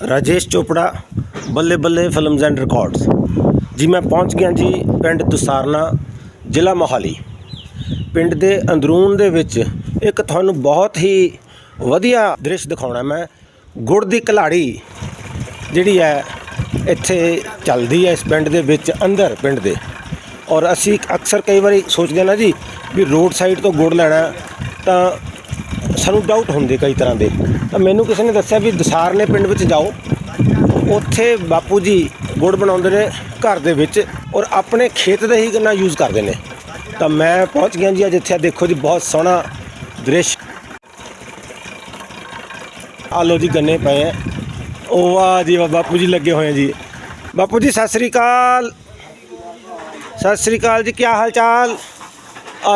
ਰਾਜੇਸ਼ ਚੋਪੜਾ, ਬੱਲੇ ਬੱਲੇ films and records. ਜੀ, ਮੈਂ ਪਹੁੰਚ ਗਿਆ ਜੀ ਪਿੰਡ ਦੁਸਾਰਨਾ ਜ਼ਿਲ੍ਹਾ ਮੋਹਾਲੀ। ਪਿੰਡ ਦੇ ਅੰਦਰੂਨ ਦੇ ਵਿੱਚ ਇੱਕ ਤੁਹਾਨੂੰ ਬਹੁਤ ਹੀ ਵਧੀਆ ਦ੍ਰਿਸ਼ ਦਿਖਾਉਣਾ ਮੈਂ। ਗੁੜ ਦੀ ਕਲਾੜੀ ਜਿਹੜੀ ਹੈ, ਇੱਥੇ ਚੱਲਦੀ ਹੈ ਇਸ ਪਿੰਡ ਦੇ ਵਿੱਚ, ਅੰਦਰ ਪਿੰਡ ਦੇ। ਔਰ ਅਸੀਂ ਅਕਸਰ ਕਈ ਵਾਰੀ ਸੋਚਦੇ ਹਾਂ ਨਾ ਜੀ ਵੀ ਰੋਡ ਸਾਈਡ ਤੋਂ ਗੁੜ ਲੈਣਾ ਤਾਂ ਸਾਨੂੰ ਡਾਊਟ ਹੁੰਦੇ ਕਈ ਤਰ੍ਹਾਂ ਦੇ। ਤਾਂ ਮੈਨੂੰ ਕਿਸੇ ਨੇ ਦੱਸਿਆ ਵੀ ਦਸਾਰਨੇ ਪਿੰਡ ਵਿੱਚ ਜਾਓ। ਉੱਥੇ ਬਾਪੂ ਜੀ ਗੁੜ ਬਣਾਉਂਦੇ ਨੇ ਘਰ ਦੇ ਵਿੱਚ ਔਰ ਆਪਣੇ ਖੇਤ ਦਾ ਹੀ ਗੰਨਾ ਯੂਜ਼ ਕਰਦੇ ਨੇ। ਤਾਂ ਮੈਂ ਪਹੁੰਚ ਗਿਆ ਜੀ, ਅੱਜ ਇੱਥੇ ਦੇਖੋ ਜੀ, ਬਹੁਤ ਸੋਹਣਾ ਦ੍ਰਿਸ਼। ਆ ਲੋ ਜੀ, ਗੰਨੇ ਪਏ ਹੈ ਉਹ ਵਾਹ ਜੀ ਵਾਹ, ਬਾਪੂ ਜੀ ਲੱਗੇ ਹੋਏ ਆ ਜੀ। ਬਾਪੂ ਜੀ, ਸਤਿ ਸ੍ਰੀ ਅਕਾਲ। ਸਤਿ ਸ੍ਰੀ ਅਕਾਲ ਜੀ ਕੀ ਹਾਲ ਚਾਲ?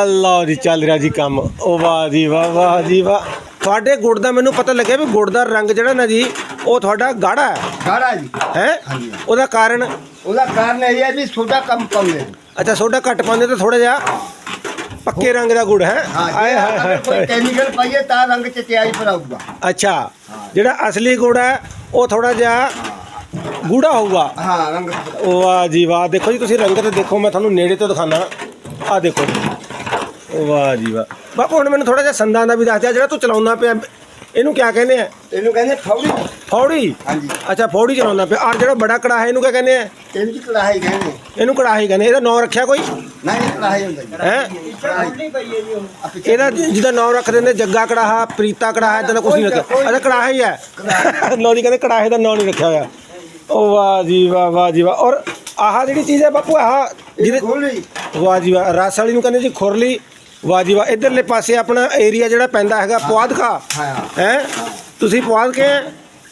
ਅੱਲਾ ਜੀ, ਚੱਲ ਰਿਹਾ ਜੀ ਕੰਮ। ਉਹ ਵਾਹ ਜੀ ਵਾਹ ਵਾਹ ਜੀ ਵਾਹ। ਤੁਹਾਡੇ ਗੁੜ ਦਾ ਮੈਨੂੰ ਪਤਾ ਲੱਗਿਆ ਵੀ ਗੁੜ ਦਾ ਰੰਗ ਜਿਹੜਾ ਨਾ ਜੀ ਉਹ ਤੁਹਾਡਾ ਗਾੜਾ ਹੈ। ਗਾੜਾ ਜੀ। ਹੈ? ਹਾਂਜੀ। ਉਹਦਾ ਕਾਰਨ? ਉਹਦਾ ਕਾਰਨ ਇਹ ਹੈ ਵੀ ਸੋਡਾ ਕਮ ਪਾਉਂਦੇ ਅੱਛਾ ਸੋਡਾ ਘੱਟ ਪਾਉਂਦੇ ਤਾਂ ਥੋੜਾ ਜਿਹਾ ਪੱਕੇ ਰੰਗ ਦਾ ਗੁੜ ਹੈ? ਹਾਂ ਆਏ ਹਾਏ ਹਾਏ ਅਗਰ ਕੋਈ ਹਾਏ। ਕੈਮੀਕਲ ਪਾਈਏ ਤਾਂ ਰੰਗ ਚਟਿਆਈ ਪਰ ਆਊਗਾ ਅੱਛਾ ਜਿਹੜਾ ਅਸਲੀ ਗੁੜ ਹੈ ਉਹ ਥੋੜਾ ਜਿਹਾ ਗੂੜਾ ਹੋਊਗਾ। ਹਾਂ ਰੰਗ ਵਾਹ ਜੀ ਵਾਹ ਦੇਖੋ ਜੀ ਤੁਸੀਂ ਰੰਗਤ ਦੇਖੋ ਮੈਂ ਤੁਹਾਨੂੰ ਨੇੜੇ ਤੋਂ ਦਿਖਾਣਾ ਆ ਦੇਖੋ ਵਾਹ ਜੀ ਵਾਹ। ਬਾਪੂ ਹੁਣ ਮੈਨੂੰ ਥੋੜਾ ਜਿਹਾ ਸੰਦਾਂ ਦਾ ਵੀ ਦੱਸ ਦਿਆ ਜਿਹੜਾ ਤੂੰ ਚਲਾਉਣਾ ਪਿਆ। ਇਹਨੂੰ ਕਿਆ ਕਹਿੰਦੇ ਆ? ਇਹਨੂੰ ਕਹਿੰਦੇ ਫੌੜੀ। ਫੌੜੀ? ਹਾਂਜੀ। ਅੱਛਾ ਫੌੜੀ ਚਲਾਉਣਾ ਪਿਆ। ਔਰ ਜਿਹੜਾ ਬੜਾ ਕੜਾਹਾ ਇਹਨੂੰ ਕਿਆ ਕਹਿੰਦੇ ਆ? ਇਹਨੂੰ ਜੀ ਕੜਾਹੀ ਕਹਿੰਦੇ ਇਹਨੂੰ ਕੜਾਹੀ ਕਹਿੰਦੇ ਇਹਦਾ ਨਾਂ ਰੱਖਿਆ ਕੋਈ? ਨਹੀਂ ਕੜਾਹੀ ਹੁੰਦਾ ਹੈ? ਆ ਇਹਦਾ ਜਿਹਦਾ ਨਾਂ ਰੱਖ ਦਿੰਦੇ ਜੱਗਾ ਕੜਾਹਾ ਪ੍ਰੀਤਾ ਕੜਾਹਾ ਇਦਾਂ ਦਾ ਕੁਝ ਨਹੀਂ ਰੱਖਿਆ। ਅੱਛਾ ਕੜਾਹਾ ਹੀ ਹੈ ਲੋ ਜੀ ਕਹਿੰਦੇ ਕੜਾਹੇ ਦਾ ਨਾਂ ਨਹੀਂ ਰੱਖਿਆ ਹੋਇਆ। ਉਹ ਵਾਹ ਜੀ ਵਾਹ ਵਾਹ ਜੀ ਵਾਹ। ਔਰ ਆਹ ਜਿਹੜੀ ਚੀਜ਼ ਹੈ ਬਾਪੂ ਆਹ ਜਿਹਦੇ ਵਾਹ ਜੀ ਵਾਹ ਰਸ ਵਾਲੀ ਨੂੰ ਕਹਿੰਦੇ ਜੀ ਖੁਰਲੀ। ਵਾਹ ਜੀ ਵਾਹ। ਇਧਰਲੇ ਪਾਸੇ ਆਪਣਾ ਏਰੀਆ ਜਿਹੜਾ ਪੈਂਦਾ ਹੈਗਾ ਪੁਆਧਖਾ। ਹਾਂ। ਹੈ? ਤੁਸੀਂ ਪੁਆਧ ਕੇ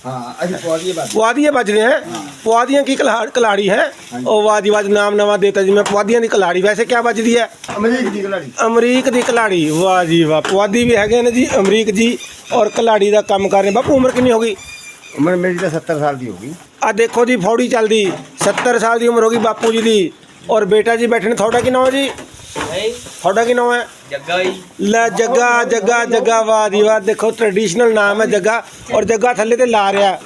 ਹਾਂ ਅਸੀਂ ਪੌੜੀ ਬਾਤ ਪੁਆਧੀਏ ਵੱਜਦੇ ਹੈ? ਪੁਆਧੀਆਂ ਕੀ ਕਲਾ- ਕਲਾੜੀ ਹੈ? ਉਹ ਵਾਹ ਜੀ ਵਾਹ ਨਾਮ ਨਵਾਂ ਦੇਤਾ ਜੀ ਮੈਂ। ਪੁਆਧੀਆਂ ਦੀ ਕਲਾੜੀ ਵੈਸੇ ਕਿਆ ਵੱਜਦੀ ਹੈ? ਅਮਰੀਕ ਦੀ ਕੜਾਹੀ ਅਮਰੀਕ ਦੀ ਕਲਾੜੀ। ਵਾਹ ਜੀ ਵਾਹ। ਪੁਆਧੀ ਵੀ ਹੈਗੇ ਨੇ ਜੀ ਅਮਰੀਕ ਜੀ ਔਰ ਕਲਾੜੀ ਦਾ ਕੰਮ ਕਰ ਰਹੇ ਬਾਪੂ ਉਮਰ ਕਿੰਨੀ ਹੋ ਗਈ? ਉਮਰ ਮੇਰੀ ਤਾਂ 70 ਸਾਲ ਦੀ ਹੋ ਗਈ। ਆ ਦੇਖੋ ਜੀ ਫੌੜੀ ਚੱਲਦੀ। 70 ਸਾਲ ਦੀ ਉਮਰ ਹੋ ਗਈ ਬਾਪੂ ਜੀ ਦੀ। ਔਰ ਬੇਟਾ ਜੀ ਬੈਠੇ ਨੇ। ਤੁਹਾਡਾ ਕੀ ਨਾਮ ਹੈ ਜੀ? ਤੁਹਾਡਾ ਕੀ ਨਾਮ ਹੈ? ਜੱਗਾ ਜੀ। ਲੈ ਜੱਗਾ ਜੱਗਾ ਜੱਗਾ ਵਾਹ ਜੀ ਵਾਹ। ਦੇਖੋ ਟ੍ਰੈਡੀਸ਼ਨਲ ਨਾਮ ਹੈ ਜੱਗਾ ਔਰ ਜੱਗਾ ਥੱਲੇ ਤੇ ਲਾ ਰਿਹਾ।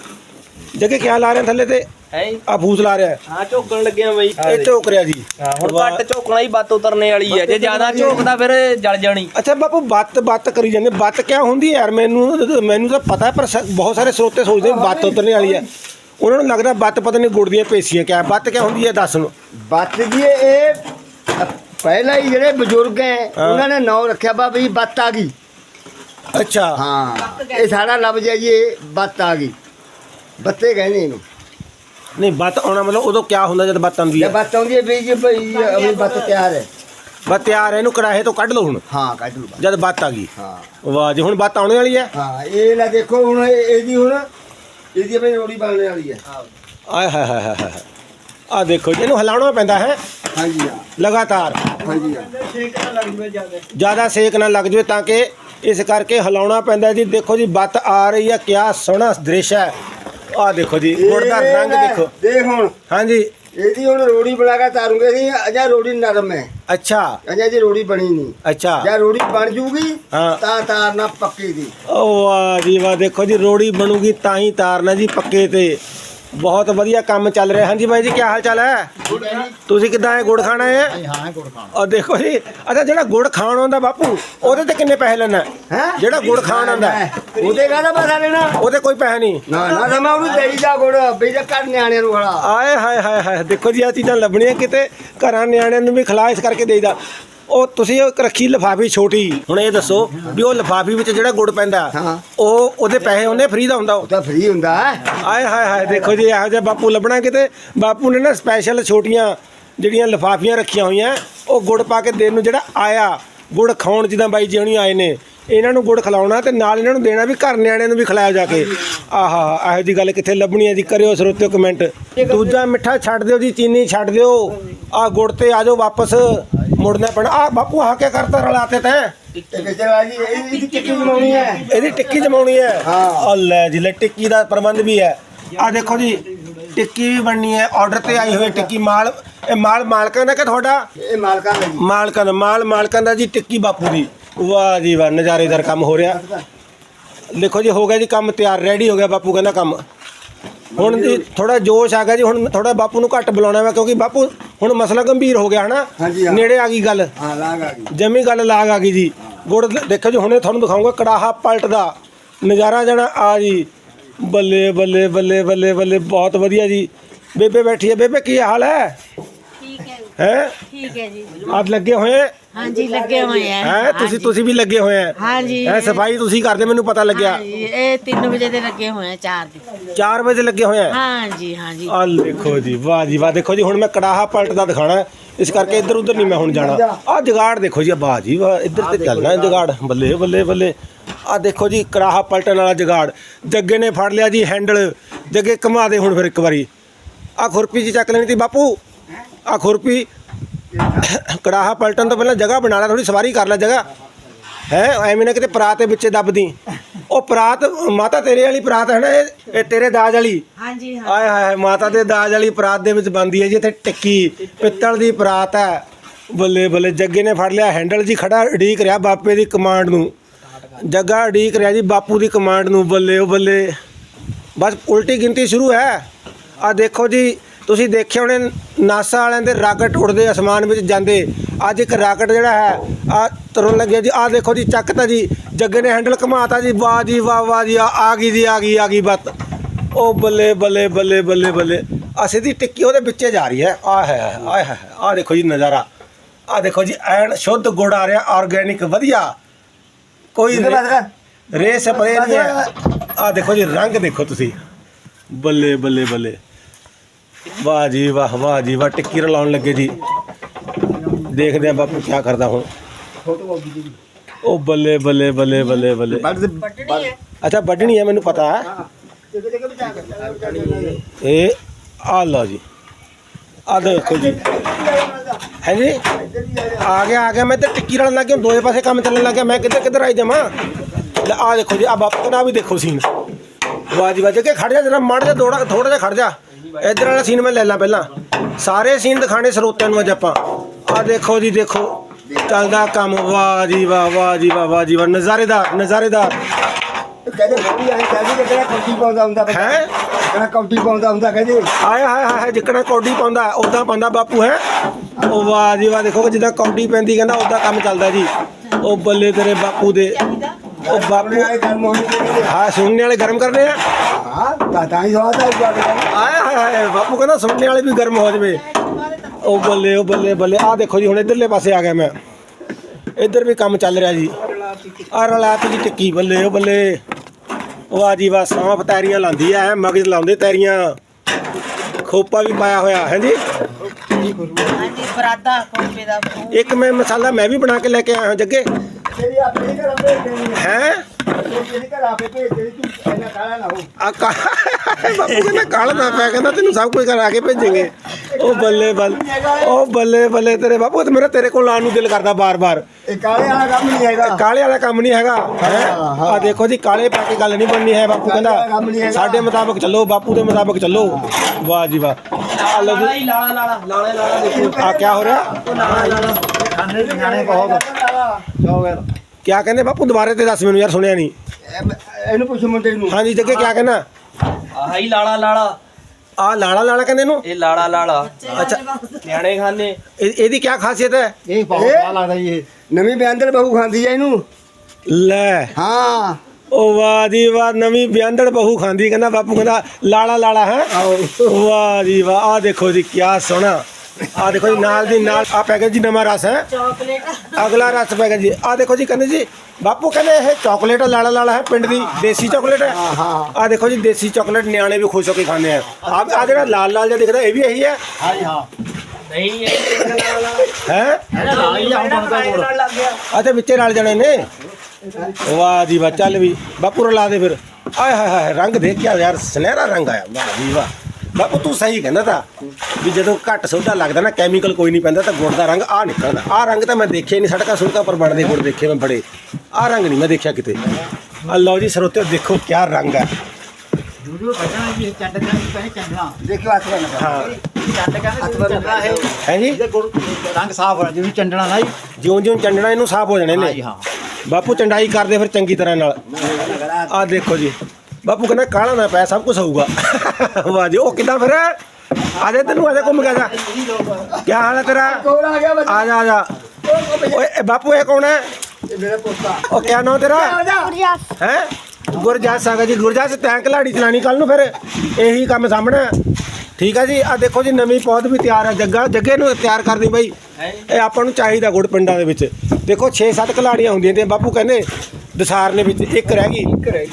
ਜੱਗੇ ਕਿਆ ਲਾ ਰਿਹਾ ਥੱਲੇ ਤੇ? ਹੈ? ਆ ਫੂਸ ਲਾ ਰਿਹਾ। ਹਾਂ ਝੋਕਣ ਲੱਗਿਆ ਬਈ। ਇਹ ਝੋਕ ਰਿਹਾ ਜੀ। ਹਾਂ ਹੁਣ। ਘੱਟ ਝੋਕਣਾ ਹੀ ਬੱਤ ਉਤਰਨੇ ਵਾਲੀ ਹੈ। ਜੇ ਜ਼ਿਆਦਾ ਝੋਕਦਾ ਫਿਰ ਜਲ ਜਾਣੀ। ਅੱਛਾ ਬਾਪੂ ਬੱਤ ਬੱਤ ਕਰੀ ਜਾਂਦੇ। ਬੱਤ ਕਿਆ ਹੁੰਦੀ ਯਾਰ? ਮੈਨੂੰ ਮੈਨੂੰ ਤਾਂ ਪਤਾ ਹੈ ਪਰ ਬਹੁਤ ਸਾਰੇ ਸਰੋਤੇ ਸੋਚਦੇ ਨੇ ਬੱਤ ਉਤਰਨੇ ਵਾਲੀ ਹੈ। ਉਹਨਾਂ ਨੂੰ ਲੱਗਦਾ ਬੱਤ ਪਤਾ ਨਹੀਂ ਗੁੜ ਦੀਆਂ ਪੇਸ਼ੀਆਂ ਕਿਆ। ਬੱਤ ਕਿਆ ਹੁੰਦੀ ਹੈ ਦੱਸ ਨੂੰ। ਬੱਤ ਜੀ ਇਹ ਪਹਿਲਾਂ ਹੀ ਜਿਹੜੇ ਬਜ਼ੁਰਗ ਹੈ। ਉਹਨਾਂ ਨੇ ਨਾਂ ਰੱਖਿਆ ਬਾ ਵੀ ਬੱਤ ਆ ਗਈ। ਅੱਛਾ। ਹਾਂ ਇਹ ਸਾਡਾ ਲੱਭ ਜਾਈਏ ਬੱਤ ਆ ਗਈ। ਬੱਤੇ ਕਹਿੰਦੇ ਇਹਨੂੰ। ਨਹੀਂ ਬੱਤ ਆਉਣਾ ਮਤਲਬ ਉਦੋਂ ਕਿਆ ਹੁੰਦਾ ਜਦ ਬੱਤ ਆਉਂਦੀ ਹੈ ਬੱਤ ਆਉਂਦੀ ਹੈ ਵੀ ਜੀ ਭਈ ਅਮੀ ਬੱਤ ਤਿਆਰ ਹੈ ਬੱਤ ਤਿਆਰ ਹੈ ਇਹਨੂੰ ਕੜਾਹੇ ਤੋਂ ਕੱਢ ਲਓ ਹੁਣ। ਹਾਂ ਕੱਢ ਲੂ ਜਦ ਬੱਤ ਆ ਗਈ। ਹਾਂ। ਵਾਹ ਜੀ ਹੁਣ ਬੱਤ ਆਉਣੇ ਵਾਲੀ ਹੈ ਹਾਂ ਇਹ ਲੈ ਦੇਖੋ ਹੁਣ ਇਹ- ਇਹਦੀ ਹੁਣ ਇਹਦੀ ਆਪਣੀ ਰੋੜੀ ਬਣਨੇ ਵਾਲੀ ਹੈ ਆਏ ਹਾਏ ਹਾਏ ਹਾਏ। ਆ ਦੇਖੋ ਜੀ ਇਹਨੂੰ ਹਿਲਾਉਣਾ ਪੈਂਦਾ ਹੈ। ਹਾਂਜੀ। ਹਾਂ ਲਗਾਤਾਰ। ਹਾਂਜੀ। ਹਾਂ ਜ਼ਿਆਦਾ ਸੇਕ ਨਾ ਲੱਗ ਜਾਵੇ ਤਾਂ ਕਿ ਇਸ ਕਰਕੇ ਹਿਲਾਉਣਾ ਪੈਂਦਾ ਜੀ। ਦੇਖੋ ਜੀ ਬੱਤ ਆ ਰਹੀ ਹੈ ਕਿਆ ਸੋਹਣਾ ਦ੍ਰਿਸ਼ ਹੈ। ਆ ਦੇਖੋ ਜੀ ਗੁੜ ਦਾ ਇਹ ਰੰਗ ਲੈ, ਦੇਖੋ। ਦੇਖ ਹੁਣ। ਹਾਂਜੀ। ਇਹਦੀ ਹੁਣ ਰੋੜੀ ਬਣਾ ਕੇ ਤਾਰੂਗੇ ਅਸੀਂ ਅਜਾ ਰੋੜੀ ਨਰਮ ਹੈ। ਅੱਛਾ। ਅਜਾ ਜੀ ਰੋੜੀ ਬਣੀ ਨਹੀਂ। ਅੱਛਾ। ਜੇ ਰੋੜੀ ਬਣ ਜੂਗੀ ਹਾਂ। ਤਾਂ ਤਾਰਨਾ ਪੱਕੀ ਦੀ। ਓ ਵਾਹ ਜੀ ਵਾਹ ਦੇਖੋ ਜੀ ਰੋੜੀ ਬਣੂਗੀ ਤਾਂ ਹੀ ਤਾਰਨਾ ਜੀ ਪੱਕੇ ਤੇ। ਬਹੁਤ ਵਧੀਆ ਕੰਮ ਚੱਲ ਰਿਹਾ। ਹਾਂਜੀ ਬਾਈ ਜੀ ਕੀ ਹਾਲ ਚਾਲ ਹੈ? ਤੁਸੀਂ ਕਿੱਦਾਂ ਹੈ? ਗੁੜ ਖਾਣਾ ਹੈ? ਹਾਂ ਗੁੜ ਖਾਣਾ। ਔਰ ਦੇਖੋ ਜੀ ਅੱਛਾ ਜਿਹੜਾ ਗੁੜ ਖਾਣ ਆਉਂਦਾ ਬਾਪੂ ਉਹਦੇ ਤੇ ਕਿੰਨੇ ਪੈਸੇ ਲੈਣਾ ਹੈ? ਜਿਹੜਾ ਗੁੜ ਖਾਣ ਆਉਂਦਾ। ਉਹਦੇ ਕਾਹਦਾ ਪਤਾ ਲੈਣਾ? ਉਹਦੇ ਕੋਈ ਪੈਸੇ ਨਹੀਂ। ਨਾ ਨਾ ਮੈਂ ਉਹਨੂੰ ਦੇਈ ਜਾ ਗੁੜ ਵੀ ਜੇ ਘਰ ਨਿਆਣਿਆਂ ਨੂੰ ਖੜਾ ਆਏ ਹਾਏ ਹਾਏ ਹਾਏ ਦੇਖੋ ਜੀ ਆ ਚੀਜ਼ਾਂ ਲੱਭਣੀਆਂ ਕਿਤੇ। ਘਰਾਂ ਨਿਆਣਿਆਂ ਨੂੰ ਵੀ ਖਿਲਾ ਇਸ ਕਰਕੇ ਦੇਈਦਾ। ਉਹ ਤੁਸੀਂ ਉਹ ਰੱਖੀ ਲਿਫਾਫੀ ਛੋਟੀ ਹੁਣ ਇਹ ਦੱਸੋ ਵੀ ਉਹ ਲਿਫਾਫੀ ਵਿੱਚ ਜਿਹੜਾ ਗੁੜ ਪੈਂਦਾ। ਉਹ ਉਹਦੇ ਪੈਸੇ ਉਹਨੇ ਫ੍ਰੀ ਦਾ ਹੁੰਦਾ? ਉਹ ਤਾਂ ਫ੍ਰੀ ਹੁੰਦਾ। ਆਏ ਹਾਏ ਹਾਏ ਦੇਖੋ ਜੀ ਇਹੋ ਜਿਹਾ ਬਾਪੂ ਲੱਭਣਾ ਕਿਤੇ? ਬਾਪੂ ਨੇ ਨਾ ਸਪੈਸ਼ਲ ਛੋਟੀਆਂ ਜਿਹੜੀਆਂ ਲਿਫਾਫੀਆਂ ਰੱਖੀਆਂ ਹੋਈਆਂ ਉਹ ਗੁੜ ਪਾ ਕੇ ਦੇਣ ਨੂੰ ਜਿਹੜਾ ਆਇਆ ਗੁੜ ਖਾਣ ਜਿੱਦਾਂ ਬਾਈ ਜੀ ਹੁਣੀ ਆਏ ਨੇ। ਇਹਨਾਂ ਨੂੰ ਗੁੜ ਖਿਲਾਉਣਾ ਤੇ ਨਾਲ ਇਹਨਾਂ ਨੂੰ ਦੇਣਾ ਵੀ ਘਰ ਨਿਆਣਿਆਂ ਨੂੰ ਵੀ ਖਿਲਾਇਆ ਜਾ ਕੇ। ਆਹਾ ਇਹੋ ਜੀ ਗੱਲ ਕਿੱਥੇ ਲੱਭਣੀ ਹੈ ਜੀ? ਕਰਿਓ ਸਰੋਤਿਓ ਕਮੈਂਟ ਦੂਜਾ ਮਿੱਠਾ ਛੱਡ ਦਿਓ ਜੀ ਚੀਨੀ ਛੱਡ ਦਿਓ। ਆ ਗੁੜ ਤੇ ਆ ਜਾਓ ਵਾਪਸ ਮੁੜਨਾ ਪੈਣਾ। ਆ ਬਾਪੂ ਆਹ ਕੀ ਕਰਤਾ ਰਲਾਤੇ ਤੈਂ ਇਹਦੀ ਟਿੱਕੀ ਜਮਾਉਣੀ ਹੈ ਇਹਦੀ ਟਿੱਕੀ ਜਮਾਉਣੀ ਹੈ। ਹਾਂ। ਆ ਲੈ ਜੀ ਲੈ ਟਿੱਕੀ ਦਾ ਪ੍ਰਬੰਧ ਵੀ ਹੈ। ਆ ਦੇਖੋ ਜੀ ਟਿੱਕੀ ਵੀ ਬਣਨੀ ਹੈ। ਆਰਡਰ ਤੇ ਆਈ ਹੋਈ ਟਿੱਕੀ ਮਾਲ ਇਹ ਮਾਲ ਮਾਲਕਾਂ ਦਾ ਕਿ ਤੁਹਾਡਾ? ਇਹ ਮਾਲਕਾਂ ਦਾ ਮਾਲਕਾਂ ਦਾ ਮਾਲ ਮਾਲਕਾਂ ਦਾ ਜੀ ਟਿੱਕੀ ਬਾਪੂ ਦੀ। ਵਾਹ ਜੀ ਵਾਹ ਨਜ਼ਾਰੇਦਾਰ ਕੰਮ ਹੋ ਰਿਹਾ। ਦੇਖੋ ਜੀ ਹੋ ਗਿਆ ਜੀ ਕੰਮ ਤਿਆਰ ਰੈਡੀ ਹੋ ਗਿਆ ਬਾਪੂ ਕਹਿੰਦਾ ਕੰਮ। ਹੁਣ ਜੀ ਥੋੜਾ ਜੋਸ਼ ਆ ਗਿਆ ਜੀ ਹੁਣ ਥੋੜਾ ਬਾਪੂ ਨੂੰ ਘੱਟ ਬੁਲਾਉਣਾ ਵਾ ਕਿਉਂਕਿ ਬਾਪੂ ਹੁਣ ਮਸਲਾ ਗੰਭੀਰ ਹੋ ਗਿਆ ਹਨਾ? ਹਾਂਜੀ, ਹਾਂ। ਨੇੜੇ ਆ ਗਈ ਗੱਲ। ਹਾਂ ਲਾਗ ਆ ਗਈ। ਜਮੀ ਗੱਲ ਲਾਗ ਆ ਗਈ ਜੀ। ਗੁੜ ਦੇਖੋ ਜੀ ਹੁਣੇ ਤੁਹਾਨੂੰ ਦਿਖਾਉਂਗਾ ਕੜਾਹਾ ਪਲਟਦਾ। ਨਜ਼ਾਰਾ ਜਣਾ ਆ ਜੀ। ਬੱਲੇ ਬੱਲੇ ਬੱਲੇ ਬੱਲੇ ਬੱਲੇ ਬਹੁਤ ਵਧੀਆ ਜੀ। ਬੇਬੇ ਬੈਠੀ ਹੈ ਬੇਬੇ ਕੀ ਹਾਲ ਹੈ? ਠੀਕ ਹੈ ਹੈ? ਠੀਕ ਹੈ ਜੀ। ਆਪ ਲੱਗੇ ਹੋਏ? ਹਾਂਜੀ ਲੱਗੇ ਹੋਏ ਆ। ਹੈ ਤੁਸੀਂ ਤੁਸੀਂ ਵੀ ਲੱਗੇ ਹੋਏ ਆ। ਹਾਂਜੀ। ਹੈ ਸਫ਼ਾਈ ਤੁਸੀਂ ਕਰਦੇ ਮੈਨੂੰ ਪਤਾ ਲੱਗਿਆ। ਹਾਂਜੀ, ਇਹ 3 ਵਜੇ ਦੇ ਲੱਗੇ ਹੋਏ ਆ 4 ਦੇ। 4 ਵਜੇ ਲੱਗੇ ਹੋਏ ਆ? ਹਾਂਜੀ ਹਾਂਜੀ। ਆ ਦੇਖੋ ਜੀ ਵਾਹ ਜੀ ਵਾਹ। ਦੇਖੋ ਜੀ ਹੁਣ ਮੈਂ ਕੜਾਹਾ ਪਲਟਦਾ ਦਿਖਾਣਾ। ਹੈ, ਇਸ ਕਰਕੇ ਇੱਧਰ ਉੱਧਰ ਨਹੀਂ ਮੈਂ ਹੁਣ ਜਾਣਾ। ਆ ਜਗਾੜ ਦੇਖੋ ਜੀ ਵਾਹ ਜੀ ਵਾਹ। ਇੱਧਰ ਤੇ ਚੱਲਣਾ ਹੈ ਜਗਾੜ। ਬੱਲੇ ਬੱਲੇ ਬੱਲੇ। ਆ ਦੇਖੋ ਜੀ ਕੜਾਹਾ ਪਲਟਣ ਵਾਲਾ ਜਗਾੜ। ਜੱਗੇ ਨੇ ਫੜ ਲਿਆ ਜੀ ਹੈਂਡਲ। ਜੱਗੇ ਘੁਮਾ ਦੇ ਹੁਣ ਫਿਰ ਇੱਕ ਵਾਰੀ। ਆ ਖੁਰਪੀ ਜੀ ਚੱਕ ਲੈਣੀ ਤੀ ਬਾਪੂ। ਆ ਖੁਰਪੀ। ਕੜਾਹਾ ਪਲਟਣ ਤੋਂ ਪਹਿਲਾਂ ਜਗ੍ਹਾ ਬਣਾ ਲੈ ਥੋੜੀ ਸਵਾਰੀ ਕਰ ਲੈ ਜਗ੍ਹਾ। ਹੈ ਐਵੇਂ ਨਾ ਕਿਤੇ ਪਰਾਤ ਦੇ ਵਿੱਚੇ ਦੱਬਦੀ। ਉਹ ਪਰਾਤ ਮਾਤਾ ਤੇਰੇ ਵਾਲੀ ਪਰਾਤ ਹੈ ਨਾ ਇਹ ਇਹ ਤੇਰੇ ਦਾਜ ਵਾਲੀ? ਹਾਂਜੀ ਹਾਂ। ਆਏ ਹਾਏ ਹਾਏ ਮਾਤਾ ਦੇ ਦਾਜ ਵਾਲੀ ਪਰਾਤ ਦੇ ਵਿੱਚ ਬੰਦੀ ਹੈ ਜੀ ਇੱਥੇ ਟਿੱਕੀ ਪਿੱਤਲ ਦੀ ਪਰਾਤ ਹੈ। ਬੱਲੇ ਬੱਲੇ ਜੱਗੇ ਨੇ ਫੜ ਲਿਆ ਹੈਂਡਲ ਜੀ ਖੜਾ ਉਡੀਕ ਰਿਹਾ ਬਾਪੇ ਦੀ ਕਮਾਂਡ ਨੂੰ। ਜੱਗਾ ਉਡੀਕ ਰਿਹਾ ਜੀ ਬਾਪੂ ਦੀ ਕਮਾਂਡ ਨੂੰ ਬੱਲੇ ਉਹ ਬੱਲੇ। ਬਸ ਉਲਟੀ ਗਿਣਤੀ ਸ਼ੁਰੂ ਹੈ। ਆ ਦੇਖੋ ਜੀ ਤੁਸੀਂ ਦੇਖਿਆ ਹੋਣੇ ਨਾਸਾ ਵਾਲਿਆਂ ਦੇ ਰਾਕਟ ਉੱਡਦੇ ਅਸਮਾਨ ਵਿੱਚ ਜਾਂਦੇ। ਅੱਜ ਇੱਕ ਰਾਕਟ ਜਿਹੜਾ ਹੈ ਆ ਤੁਰਨ ਲੱਗਿਆ ਜੀ। ਆ ਦੇਖੋ ਜੀ ਚੱਕਤਾ ਜੀ ਜੱਗੇ ਨੇ ਹੈਂਡਲ ਘੁਮਾਤਾ ਜੀ। ਵਾਹ ਜੀ ਵਾਹ ਵਾਹ ਜੀ ਆ ਆ ਗਈ ਜੀ ਆ ਗਈ ਆ ਗਈ ਬੱਤ। ਉਹ ਬੱਲੇ ਬੱਲੇ ਬੱਲੇ ਬੱਲੇ ਬੱਲੇ। ਅਸੀਂ ਦੀ ਟਿੱਕੀ ਉਹਦੇ ਵਿੱਚੇ ਜਾ ਰਹੀ ਹੈ। ਆ ਹੈ ਆਏ ਹੈ ਆ ਦੇਖੋ ਜੀ ਨਜ਼ਾਰਾ। ਆ ਦੇਖੋ ਜੀ ਐਨ ਸ਼ੁੱਧ ਗੁੜ ਆ ਰਿਹਾ ਆਰਗੈਨਿਕ ਵਧੀਆ। ਕੋਈ ਇਹਦੇ ਬਾਅਦ ਕਰ। ਰੇ ਸਪਰੇ ਨਹੀਂ ਹੈ। ਆ ਦੇਖੋ ਜੀ ਰੰਗ ਦੇਖੋ ਤੁਸੀਂ। ਬੱਲੇ ਬੱਲੇ ਬੱਲੇ। ਵਾਹ ਜੀ ਵਾਹ ਵਾਹ ਜੀ ਵਾਹ, ਟਿੱਕੀ ਰਲਾਉਣ ਲੱਗੇ ਜੀ। ਦੇਖਦੇ ਆ ਬਾਪੂ ਕੀ ਕਰਦਾ ਹੁਣ। ਉਹ ਬੱਲੇ ਬੱਲੇ ਬੱਲੇ ਬੱਲੇ ਬੱਲੇ। ਅੱਛਾ, ਵੱਢਣੀ ਹੈ, ਮੈਨੂੰ ਪਤਾ। ਹੈ ਇਹ ਆ ਲਓ ਜੀ। ਆ ਦੇਖੋ ਜੀ। ਹੈ ਜੀ? ਆ ਗਿਆ ਆ ਗਿਆ। ਮੈਂ ਤੇ ਟਿੱਕੀ ਰਲਣ ਲੱਗ ਗਿਆ। ਦੋਏ ਪਾਸੇ ਕੰਮ ਚੱਲਣ ਲੱਗ ਗਿਆ। ਮੈਂ ਕਿੱਧਰ ਕਿੱਧਰ ਆਈ ਜਾਵਾਂ? ਲੈ ਆ ਦੇਖੋ ਜੀ ਆ ਬਾਪੂ ਦਾ ਵੀ ਦੇਖੋ ਸੀਨ ਵਾਜੀ ਵਾਹ ਖੜ ਜਾ, ਜਰਾ ਮੜ ਜਾ ਥੋੜਾ ਜਿਹਾ ਖੜ ਜਾ। ਇੱਧਰ ਵਾਲਾ ਸੀਨ ਮੈਂ ਲੈ ਲਾਂ ਪਹਿਲਾਂ। ਸਾਰੇ ਸੀਨ ਦਿਖਾਣੇ ਸਰੋਤਿਆਂ ਨੂੰ ਅੱਜ ਆਪਾਂ। ਆ ਦੇਖੋ ਜੀ ਦੇਖੋ। ਚੱਲਦਾ ਕੰਮ। ਵਾਹ ਜੀ ਵਾਹ ਵਾਹ ਜੀ ਵਾਹ ਵਾਹ ਜੀ ਵਾਹ। ਨਜ਼ਾਰੇਦਾਰ ਨਜ਼ਾਰੇਦਾਰ। ਕਹਿੰਦੇ ਬੋਲੀ ਆਈ ਕਹਿੰਦੀ ਕਿ ਕਿਹੜਾ ਕੌਡੀ ਪਾਉਂਦਾ ਹੁੰਦਾ ਹੈਂ? ਕਿਹੜਾ ਕੌਡੀ ਪਾਉਂਦਾ ਹੁੰਦਾ ਕਹਿੰਦੇ। ਆਏ ਹਾਏ ਹਾਏ ਜਿੱਕਣਾ ਕੌਡੀ ਪਾਉਂਦਾ ਉਦਾਂ ਪਾਉਂਦਾ ਬਾਪੂ ਹੈ? ਉਹ ਵਾਹ ਜੀ ਵਾਹ। ਦੇਖੋ ਜਿੱਦਾਂ ਕੌਡੀ ਪੈਂਦੀ ਕਹਿੰਦਾ ਉਦਾਂ ਕੰਮ ਚੱਲਦਾ ਜੀ। ਉਹ ਬੱਲੇ ਤੇਰੇ ਬਾਪੂ ਦੇ। ਉਹ ਬਾਪੂ। ਆਏ ਗਰਮ ਹੋਣੀ ਹਾਂ ਸੁਣਨੇ ਵਾਲੇ ਗਰਮ ਕਰਨੇ ਆ। ਹਾਂ ਤਾਂ ਤਾਂ ਹੀ ਸਵਾਦ ਆ ਆਏ ਹਾਏ ਹਾਏ ਬਾਪੂ ਕਹਿੰਦਾ ਸੁਣਨੇ ਵਾਲੇ ਵੀ ਗਰਮ ਹੋ ਜਵੇ। ਉਹ ਬੱਲੇ ਉਹ ਬੱਲੇ ਬੱਲੇ। ਆਹ ਦੇਖੋ ਜੀ ਹੁਣ ਇਧਰਲੇ ਪਾਸੇ ਆ ਗਿਆ ਮੈਂ। ਇੱਧਰ ਵੀ ਕੰਮ ਚੱਲ ਰਿਹਾ ਜੀ। ਆਹ ਰਲਾਤ ਜੀ ਟਿੱਕੀ ਬੱਲੇ ਉਹ ਬੱਲੇ। ਵਾਹ ਜੀ ਵਾਹ ਸੌਂਫ ਤੈਰੀਆਂ ਲਾਉਂਦੀ ਐ ਮਗਜ਼ ਲਾਉਂਦੇ ਤੈਰੀਆਂ। ਖੋਪਾ ਵੀ ਪਾਇਆ ਹੋਇਆ ਹੈ ਜੀ? ਹਾਂਜੀ ਬਰਾਦਾ ਕੋਪੇ ਦਾ ਇੱਕ ਮੈਂ ਮਸਾਲਾ ਮੈਂ ਵੀ ਬਣਾ ਕੇ ਲੈ ਕੇ ਆਇਆ ਹਾਂ ਜੱਗੇ। ਤੇਰੀ ਆਪਣੀ ਘਰ ਭੇਜ ਦੇਣੀ ਹੈ? ਤੇਰੀ ਘਰ ਆਪੇ ਭੇਜ ਦੇਣੀ ਤੂੰ ਇੰਨਾ ਕਾਲਾ ਨਾ ਹੋ। ਆ ਕਾ ਬਾਪੂ ਕਹਿੰਦਾ ਕਾਲ ਨਾ ਪਿਆ ਕਹਿੰਦਾ ਤੈਨੂੰ ਸਭ ਕੁਝ ਕਰਾ ਕੇ ਭੇਜेंगे ਉਹ ਬੱਲੇ ਬੱਲ ਉਹ ਬੱਲੇ ਬੱਲੇ ਤੇਰੇ ਬਾਪੂ ਤੇ ਮੇਰਾ ਤੇਰੇ ਕੋਲ ਆਉਣ ਨੂੰ ਦਿਲ ਕਰਦਾ ਬਾਰ-ਬਾਰ। ਇਹ ਕਾਲੇ ਵਾਲਾ ਕੰਮ ਨਹੀਂ ਹੈਗਾ। ਕਾਲੇ ਵਾਲਾ ਕੰਮ ਨਹੀਂ ਹੈਗਾ। ਆ ਦੇਖੋ ਜੀ ਕਾਲੇ ਪਾ ਕੇ ਗੱਲ ਨਹੀਂ ਬਣਨੀ ਹੈ ਬਾਪੂ ਕਹਿੰਦਾ। ਸਾਡੇ ਮੁਤਾਬਕ ਚੱਲੋ ਬਾਪੂ ਦੇ ਮੁਤਾਬਕ ਚੱਲੋ। ਵਾਹ ਜੀ ਵਾਹ। ਆ ਲਓ ਲਾਲਾ ਜੀ ਹੀ ਲਾਲਾ ਲਾਲਾ ਲਾਲੇ ਲਾਲਾ ਦੇਖੋ। ਆ ਕੀ ਹੋ ਰਿਹਾ? ਖਾਣੇ ਖਾਣੇ ਬਹੁਤ। ਹੋ ਗਿਆ ਕੀ ਕਹਿੰਦੇ ਬਾਪੂ ਦੁਬਾਰੇ ਤੇ ਦੱਸ ਮੈਨੂੰ ਯਾਰ ਸੁਣਿਆ ਨਹੀਂ। ਇਹਨੂੰ ਪੁੱਛ ਮੁੰਡੇ ਨੂੰ। ਹਾਂਜੀ ਜੱਗੇ ਕੀ ਕਹਿੰਦਾ ਆਹ ਹੀ ਲਾਲਾ ਲਾਲਾ। ਆ ਲਾਲਾ ਲਾਲਾ ਕਹਿੰਦੇ ਇਹਨੂੰ? ਇਹ ਲਾਲਾ ਲਾਲਾ। ਅੱਛਾ। ਨਿਆਣੇ ਖਾਨੇ ਇਹ- ਇਹਦੀ ਕੀ ਖਾਸੀਅਤ ਹੈ? ਇਹ ਬਹੁਤ ਸਵਾਦ ਲੱਗਦਾ ਜੀ ਇਹ। ਨਵੀਂ ਬਿਆੰਦਰ ਬਹੂ ਖਾਂਦੀ ਐ ਇਹਨੂੰ। ਲੈ। ਹਾਂ। ਉਹ ਵਾਹ ਜੀ ਵਾਹ ਨਵੀਂ ਬਿਆੰਦੜ ਬਹੂ ਖਾਂਦੀ ਕਹਿੰਦਾ ਬਾਪੂ ਕਹਿੰਦਾ ਲਾਲਾ ਲਾਲਾ ਹੈ? ਵਾਹ ਜੀ ਵਾਹ ਆ ਦੇਖੋ ਜੀ ਕੀ ਸੋਹਣਾ। ਆ ਦੇਖੋ ਜੀ ਨਾਲ ਦੀ ਨਾਲ ਆ ਪੈ ਗਿਆ ਜੀ ਨਵਾਂ ਰਸ ਹੈ। ਚਾਕਲੇਟ। ਅਗਲਾ ਰਸ ਪੈ ਗਿਆ ਜੀ। ਆ ਦੇਖੋ ਜੀ ਕਹਿੰਦੇ ਜੀ ਬਾਪੂ ਕਹਿੰਦੇ ਇਹ ਚਾਕਲੇਟ ਲਾਲਾ ਲਾਲਾ ਹੈ ਪਿੰਡ ਦੀ ਦੇਸੀ ਚਾਕਲੇਟ ਹੈ। ਆ ਦੇਖੋ ਜੀ ਦੇਸੀ ਚਾਕਲੇਟ ਨਿਆਣੇ ਵੀ ਖੁਸ਼ ਹੋ ਕੇ ਖਾਂਦੇ ਆ। ਆ ਆ ਜਿਹੜਾ ਲਾਲ ਲਾਲ ਜਿਹਾ ਦਿਖਦਾ ਇਹ ਵੀ ਇਹੀ ਹੈ? ਹਾਂ ਹਾਂ। ਨਹੀਂ ਹੈ? ਨਾਲ ਤੇ ਵਿੱਚੇ ਰਲ ਜਾਣੇ ਨੇ? ਵਾਹ ਜੀ ਵਾਹ ਚੱਲ ਵੀ। ਬਾਪੂ ਰਲਾ ਦੇ ਫਿਰ। ਆਏ ਹਾਏ ਹਾਏ ਰੰਗ ਦੇਖ ਕੇ ਯਾਰ ਸੁਨਹਿਰਾ ਰੰਗ ਆਇਆ। ਵਾਹ ਜੀ ਵਾਹ। ਬਾਪੂ ਤੂੰ ਸਹੀ ਕਹਿੰਦਾ ਤਾ ਵੀ ਜਦੋਂ ਘੱਟ ਸੋਡਾ ਲੱਗਦਾ ਨਾ ਕੈਮੀਕਲ ਕੋਈ ਨਹੀਂ ਪੈਂਦਾ ਤਾਂ ਗੁੜ ਦਾ ਰੰਗ ਆ ਨਿਕਲਦਾ। ਆ ਰੰਗ ਤਾਂ ਮੈਂ ਦੇਖਿਆ ਨਹੀਂ ਸੜਕਾਂ ਸੁੜਕਾਂ ਪਰ ਬਣਦੇ ਗੁੜ ਦੇਖੇ ਮੈਂ ਬੜੇ। ਆ ਰੰਗ ਨਹੀਂ ਮੈਂ ਦੇਖਿਆ ਕਿਤੇ। ਆ ਲਓ ਜੀ ਸਰੋਤਿਓ ਦੇਖੋ ਕੀ ਰੰਗ ਹੈ ਚੰਡਣਾ ਦੇਖਿਓ ਹੱਥ ਕਰਨਾ ਹਾਂ। ਚੰਡ ਕਹਿੰਦੇ ਚੰਡਣਾ ਹੈ ਹੈ ਜੀ? ਇਹਦੇ ਗੁੜ ਰੰਗ ਸਾਫ਼ ਹੋ ਜਿਵੇਂ ਚੰਡਣਾ ਨਾ ਜੀ ਜਿਉਂ ਜਿਉਂ ਚੰਡਣਾ ਇਹਨੂੰ ਸਾਫ਼ ਹੋ ਜਾਣੇ ਹਾਂ ਨੇ ਜੀ ਹਾਂ। ਬਾਪੂ ਚੰਡਾਈ ਕਰਦੇ ਫਿਰ ਚੰਗੀ ਤਰ੍ਹਾਂ ਨਾਲ। ਆ ਦੇਖੋ ਜੀ। ਬਾਪੂ ਕਹਿੰਦਾ ਕਾਹਲਾ ਨਾ ਪੈ ਸਭ ਕੁਝ ਹੋਊਗਾ। ਵਾਹ ਜੀ ਉਹ ਕਿੱਦਾਂ ਫਿਰ? ਆ ਜਾ ਤੈਨੂੰ ਆ ਜਾ ਘੁੰਮ ਜਾ। ਕੀ ਹਾਲ ਹੈ ਤੇਰਾ? ਕੋਲ ਆ ਗਿਆ ਬੱਚਾ। ਆ ਜਾ ਆ ਜਾ। ਓਏ ਇਹ ਬਾਪੂ ਇਹ ਕੌਣ ਹੈ? ਇਹ ਮੇਰਾ ਪੋਤਾ। ਉਹ ਕਿਆ ਨਾਮ ਤੇਰਾ? ਹੈ? ਗੁਰਜਾਸ ਸੰਗਾ ਜੀ ਗੁਰਜਾਸ ਤੈਂ ਕਲਾੜੀ ਚਲਾਣੀ ਕੱਲ ਨੂੰ ਫਿਰ? ਇਹੀ ਕੰਮ ਸਾਹਮਣੇ। ਠੀਕ ਹੈ ਜੀ ਆ ਦੇਖੋ ਜੀ ਨਵੀਂ ਪੌਦ ਵੀ ਤਿਆਰ ਹੈ ਜੱਗਾ ਜੱਗੇ ਨੂੰ ਤਿਆਰ ਕਰਦੀ ਬਈ। ਇਹ ਆਪਾਂ ਨੂੰ ਚਾਹੀਦਾ ਗੁੜ ਪਿੰਡਾਂ ਦੇ ਵਿੱਚ। ਦੇਖੋ 6-7 ਕਲਾੜੀਆਂ ਹੁੰਦੀਆਂ ਤੇ ਬਾਪੂ ਕਹਿੰਦੇ ਦਸਾਰਨੇ ਵਿੱਚ ਇੱਕ ਰਹਿ ਗਈ।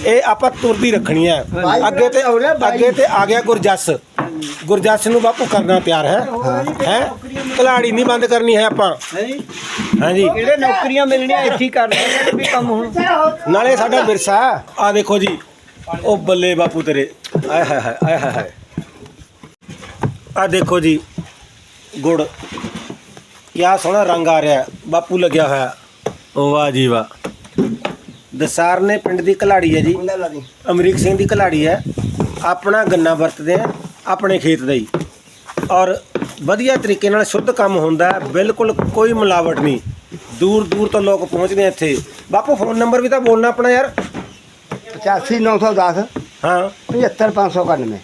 ਇਹ ਆਪਾਂ ਤੁਰਦੀ ਰੱਖਣੀ ਹੈ। ਅੱਗੇ ਤੇ ਅੱਗੇ ਤੇ ਆ ਗਿਆ ਗੁਰਜਸ। ਗੁਰਜਸ ਨੂੰ ਬਾਪੂ ਕਰਨਾ ਤਿਆਰ ਹੈ। ਹੈ? ਕਲਾੜੀ ਨਹੀਂ ਬੰਦ ਕਰਨੀ ਹੈ ਆਪਾਂ। ਹਾਂਜੀ। ਜਿਹੜੇ ਨੌਕਰੀਆਂ ਮਿਲਣੀਆਂ ਇੱਥੇ ਹੀ ਕਰਨੇ ਵੀ ਕੰਮ ਹੁਣ। ਨਾਲੇ ਸਾਡਾ ਵਿਰਸਾ ਆ ਦੇਖੋ ਜੀ। ਉਹ ਬੱਲੇ ਬਾਪੂ ਤੇਰੇ। ਆਏ ਹਾਏ ਹਾਏ ਆਏ ਹਾਏ ਹਾਏ। ਆ ਦੇਖੋ ਜੀ ਗੁੜ। ਕਿਆ ਸੋਹਣਾ ਰੰਗ ਆ ਰਿਹਾ। ਬਾਪੂ ਲੱਗਿਆ ਹੋਇਆ। ਵਾਹ ਜੀ ਵਾਹ। ਦਸਾਰ ਨੇ ਪਿੰਡ ਦੀ ਕਲਾੜੀ ਹੈ ਜੀ। ਲਾ ਅਮਰੀਕ ਸਿੰਘ ਦੀ ਕਲਾੜੀ ਹੈ। ਆਪਣਾ ਗੰਨਾ ਵਰਤਦੇ ਆ ਆਪਣੇ ਖੇਤ ਦਾ ਹੀ। ਔਰ ਵਧੀਆ ਤਰੀਕੇ ਨਾਲ ਸ਼ੁੱਧ ਕੰਮ ਹੁੰਦਾ ਬਿਲਕੁਲ ਕੋਈ ਮਿਲਾਵਟ ਨਹੀਂ। ਦੂਰ ਦੂਰ ਤੋਂ ਲੋਕ ਪਹੁੰਚਦੇ ਆ ਇੱਥੇ। ਬਾਪੂ ਫੋਨ ਨੰਬਰ ਵੀ ਤਾਂ ਬੋਲਣਾ ਆਪਣਾ ਯਾਰ। 85 910 ਹਾਂ। 75 591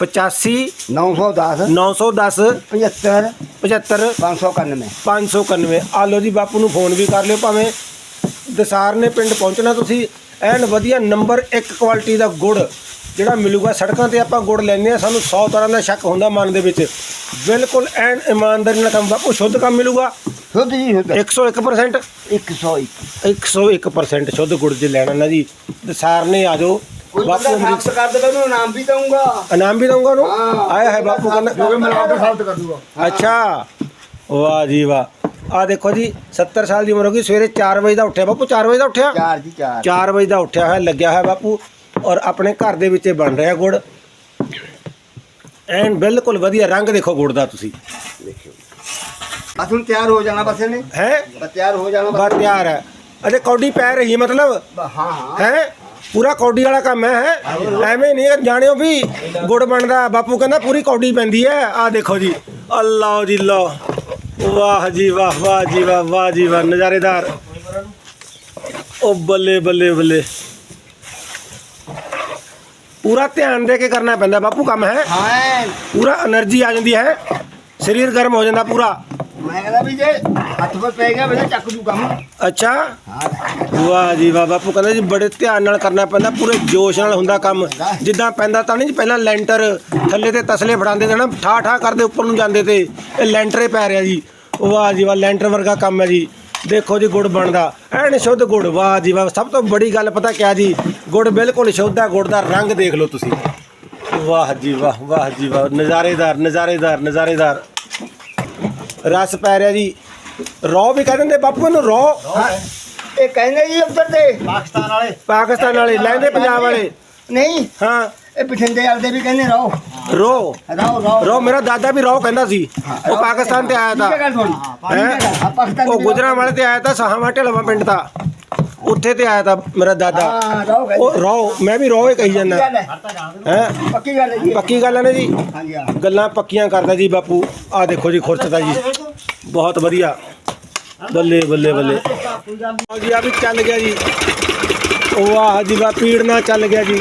85 910 910 75 75 591 591 ਆ ਲਓ ਜੀ ਬਾਪੂ ਨੂੰ ਫੋਨ ਵੀ ਕਰ ਲਿਓ ਭਾਵੇਂ। ਦਸਾਰ ਨੇ ਪਿੰਡ ਪਹੁੰਚਣਾ ਤੁਸੀਂ। ਐਨ ਵਧੀਆ ਨੰਬਰ 1 ਕੁਆਲਿਟੀ ਦਾ ਗੁੜ ਜਿਹੜਾ ਮਿਲੂਗਾ ਸੜਕਾਂ ਤੇ ਆਪਾਂ ਗੁੜ ਲੈਂਦੇ ਆ ਸਾਨੂੰ 100 ਤਰ੍ਹਾਂ ਦਾ ਸ਼ੱਕ ਹੁੰਦਾ ਮਨ ਦੇ ਵਿੱਚ। ਬਿਲਕੁਲ ਐਨ ਇਮਾਨਦਾਰੀ ਨਾਲ ਕੰਮ ਬਾਪੂ ਸ਼ੁੱਧ ਕੰਮ ਮਿਲੂਗਾ। ਸ਼ੁੱਧ ਜੀ ਸ਼ੁੱਧ। 101% 101 101% ਸ਼ੁੱਧ ਗੁੜ ਜੇ ਲੈਣਾ ਨਾ ਜੀ। ਦਸਾਰ ਨੇ ਆ ਜਾਓ। ਬਾਪੂ ਅਮਰੀਕ ਕਰ ਦੇਗਾ ਉਹਨੂੰ ਨਾਮ ਵੀ ਦਊਂਗਾ। ਇਨਾਮ ਵੀ ਦਊਂਗਾ ਉਹਨੂੰ। ਆਇਆ ਹੈ ਬਾਪੂ ਕਹਿੰਦਾ। ਕੇ ਸਾਫਤ ਕਰ ਦੂਗਾ ਅੱਛਾ। ਵਾਹ ਜੀ ਵਾਹ। ਆ ਦੇਖੋ ਜੀ 70 ਸਾਲ ਦੀ ਉਮਰ ਹੋ ਗਈ ਸਵੇਰੇ 4 ਵਜੇ ਦਾ ਉੱਠਿਆ ਬਾਪੂ 4 ਵਜੇ ਦਾ ਉੱਠਿਆ? ਚਾਰ ਜੀ ਚਾਰ। 4 ਵਜੇ ਦਾ ਉੱਠਿਆ ਹੋਇਆ ਲੱਗਿਆ ਹੋਇਆ ਬਾਪੂ ਔਰ ਆਪਣੇ ਘਰ ਦੇ ਵਿੱਚ ਇਹ ਬਣ ਰਿਹਾ ਗੁੜ। ਐਨ ਬਿਲਕੁਲ ਵਧੀਆ ਰੰਗ ਦੇਖੋ ਗੁੜ ਦਾ ਤੁਸੀਂ। ਬਸ ਹੁਣ ਤਿਆਰ ਹੋ ਜਾਣਾ ਬਸ ਇਹਨੇ? ਹੈ? ਬਸ ਤਿਆਰ ਹੋ ਜਾਣਾ ਬਾ ਤਿਆਰ ਹੈ। ਅਜੇ ਕੌਡੀ ਪੈ ਰਹੀ ਹੈ ਮਤਲਬ। ਹਾਂ ਹਾਂ। ਹੈ? ਪੂਰਾ ਕੌਡੀ ਵਾਲਾ ਕੰਮ ਹੈ ਹੈਂ? ਐਵੇਂ ਨਹੀਂ ਜਾਣਿਓ ਵੀ ਗੁੜ ਬਣਦਾ ਬਾਪੂ ਕਹਿੰਦਾ ਪੂਰੀ ਕੌਡੀ ਪੈਂਦੀ ਹੈ। ਆ ਦੇਖੋ ਜੀ। ਅੱਲਾਹ ਜੀ ਅੱਲਾ ਵਾਹ ਜੀ ਵਾਹ ਵਾਹ ਜੀ ਵਾਹ ਵਾਹ ਜੀ ਵਾਹ ਨਜ਼ਾਰੇਦਾਰ। ਉਹ ਬੱਲੇ ਬੱਲੇ ਬੱਲੇ। ਪੂਰਾ ਧਿਆਨ ਦੇ ਕੇ ਕਰਨਾ ਪੈਂਦਾ ਬਾਪੂ ਕੰਮ ਹੈ। ਹਾਂ। ਪੂਰਾ એનર્ਜੀ ਆ ਜਾਂਦੀ ਹੈ। ਸਰੀਰ ਗਰਮ ਹੋ ਜਾਂਦਾ ਪੂਰਾ। ਮੈਂ ਕਹਿੰਦਾ ਵੀ ਜੇ ਹੱਥ 'ਤੇ ਪੈ ਗਿਆ ਬੇਟਾ ਚੱਕ ਦੂ ਕੰਮ ਅੱਛਾ? ਹਾਂ। ਵਾਹ ਜੀ ਵਾਹ ਬਾਪੂ ਕਹਿੰਦਾ ਜੀ ਬੜੇ ਧਿਆਨ ਨਾਲ ਕਰਨਾ ਪੈਂਦਾ ਪੂਰੇ ਜੋਸ਼ ਨਾਲ ਹੁੰਦਾ ਕੰਮ। ਜਿੱਦਾਂ ਪੈਂਦਾ ਤਾਂ ਨਹੀਂ ਜੀ ਪਹਿਲਾਂ ਲੈਂਟਰ ਥੱਲੇ ਤੇ ਤਸਲੇ ਫੜਾਉਂਦੇ ਤੇ ਨਾ ਠਾ ਠਾ ਕਰਦੇ ਉੱਪਰ ਨੂੰ ਜਾਂਦੇ ਤੇ ਇਹ ਲੈਂਟਰ ਪੈ ਰਿਹਾ ਜੀ। ਵਾਹ ਜੀ ਵਾਹ ਲੈਂਟਰ ਵਰਗਾ ਕੰਮ ਹੈ ਜੀ। ਦੇਖੋ ਜੀ ਗੁੜ ਬਣਦਾ। ਐਨ ਸ਼ੁੱਧ ਗੁੜ ਵਾਹ ਜੀ ਵਾਹ ਸਭ ਤੋਂ ਬੜੀ ਗੱਲ ਪਤਾ ਕਿਆ ਜੀ? ਗੁੜ ਬਿਲਕੁਲ ਸ਼ੁੱਧ ਹੈ ਗੁੜ ਦਾ ਰੰਗ ਦੇਖ ਲਓ ਤੁਸੀਂ। ਵਾਹ ਜੀ ਵਾਹ ਵਾਹ ਜੀ ਵਾਹ ਨਜ਼ਾਰੇਦਾਰ ਨਜ਼ਾਰੇਦਾਰ ਨਜ਼ਾਰੇਦਾਰ। ਰਸ ਪੈ ਰਿਹਾ ਜੀ। ਰੋ ਵੀ ਕਹਿ ਦਿੰਦੇ ਬਾਪੂ ਇਹਨੂੰ ਰੋ। ਇਹ ਕਹਿੰਦੇ ਜੀ ਉੱਧਰ ਦੇ। ਪਾਕਿਸਤਾਨ ਵਾਲੇ। ਪਾਕਿਸਤਾਨ ਵਾਲੇ ਲੈਂਦੇ ਪੰਜਾਬ ਵਾਲੇ। ਨਹੀਂ ਹਾਂ। ਇਹ ਬਠਿੰਡੇ ਵਾਲੇ ਦੇ ਵੀ ਕਹਿੰਦੇ ਰੋ। ਰਹੋ ਰੋ ਮੇਰਾ ਦਾਦਾ ਵੀ ਰੋ ਕਹਿੰਦਾ ਸੀ। ਉਹ ਪਾਕਿਸਤਾਨ ਤੇ ਆਇਆ ਤਾਂ। ਉਹ ਗੁਜਰਾਂ ਵਾਲੇ ਤੇ ਆਇਆ ਤਾਂ ਸਹਾਵਾ ਢਲਵਾ ਪਿੰਡ ਦਾ ਉੱਥੇ ਤੇ ਆਇਆ ਤਾਂ ਮੇਰਾ ਦਾਦਾ। ਹਾਂ ਰਹੋ ਉਹ ਰੋ ਮੈਂ ਵੀ ਰੋ ਹੀ ਕਹੀ ਜਾਂਦਾ। ਹੈ ਪੱਕੀ ਗੱਲ ਹੈ ਜੀ। ਪੱਕੀ ਗੱਲ ਹੈ ਨਾ ਜੀ? ਹਾਂਜੀ ਹਾਂ। ਗੱਲਾਂ ਪੱਕੀਆਂ ਕਰਦਾ ਜੀ ਬਾਪੂ। ਆ ਦੇਖੋ ਜੀ ਖੁਰਚਦਾ ਜੀ। ਬਹੁਤ ਵਧੀਆ। ਬੱਲੇ ਬੱਲੇ ਬੱਲੇ। ਆਓ ਜੀ ਆ ਵੀ ਚੱਲ ਗਿਆ ਜੀ। ਵਾਹ ਜੀ ਵਾਹ ਪੀੜਨਾ ਚੱਲ ਗਿਆ ਜੀ।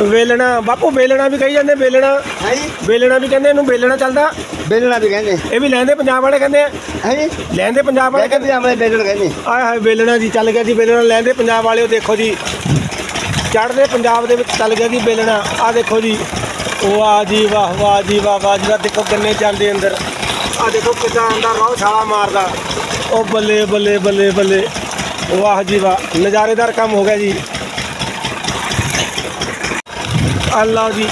ਵੇਲਣਾ ਬਾਪੂ ਵੇਲਣਾ ਵੀ ਕਹੀ ਜਾਂਦੇ ਵੇਲਣਾ। ਹੈ ਜੀ। ਵੇਲਣਾ ਵੀ ਕਹਿੰਦੇ ਇਹਨੂੰ ਵੇਲਣਾ ਚੱਲਦਾ। ਬੇਲਣਾ ਵੀ ਕਹਿੰਦੇ। ਇਹ ਵੀ ਲੈਂਦੇ ਪੰਜਾਬ ਵਾਲੇ ਕਹਿੰਦੇ ਆ? ਹੈ ਜੀ ਲੈਂਦੇ ਪੰਜਾਬ ਵਾਲੇ ਕਹਿੰਦੇ ਆਮਲੇ ਬੇਲਣ ਕਹਿੰਦੇ। ਆਏ ਹਾਏ ਵੇਲਣਾ ਜੀ ਚੱਲ ਗਿਆ ਜੀ ਵੇਲਣਾ ਲੈਂਦੇ ਪੰਜਾਬ ਵਾਲੇ ਉਹ ਦੇਖੋ ਜੀ। ਚੜ੍ਹਦੇ ਪੰਜਾਬ ਦੇ ਵਿੱਚ ਚੱਲ ਗਿਆ ਜੀ ਵੇਲਣਾ ਆ ਦੇਖੋ ਜੀ। ਵਾਹ ਜੀ ਵਾਹ ਵਾਹ ਜੀ ਵਾਹ ਵਾਹ ਜੀ ਵਾਹ ਦੇਖੋ ਗੰਨੇ ਜਾਂਦੇ ਅੰਦਰ। ਆ ਦੇਖੋ ਕਿੱਦਾਂ ਆਂਦਾ ਰੋਹ ਛਾਲਾ ਮਾਰਦਾ। ਉਹ ਬੱਲੇ ਬੱਲੇ ਬੱਲੇ ਬੱਲੇ। ਵਾਹ ਜੀ ਵਾਹ ਨਜ਼ਾਰੇਦਾਰ ਕੰਮ ਹੋ ਗਿਆ ਜੀ। ਅੱਲਾ ਜੀ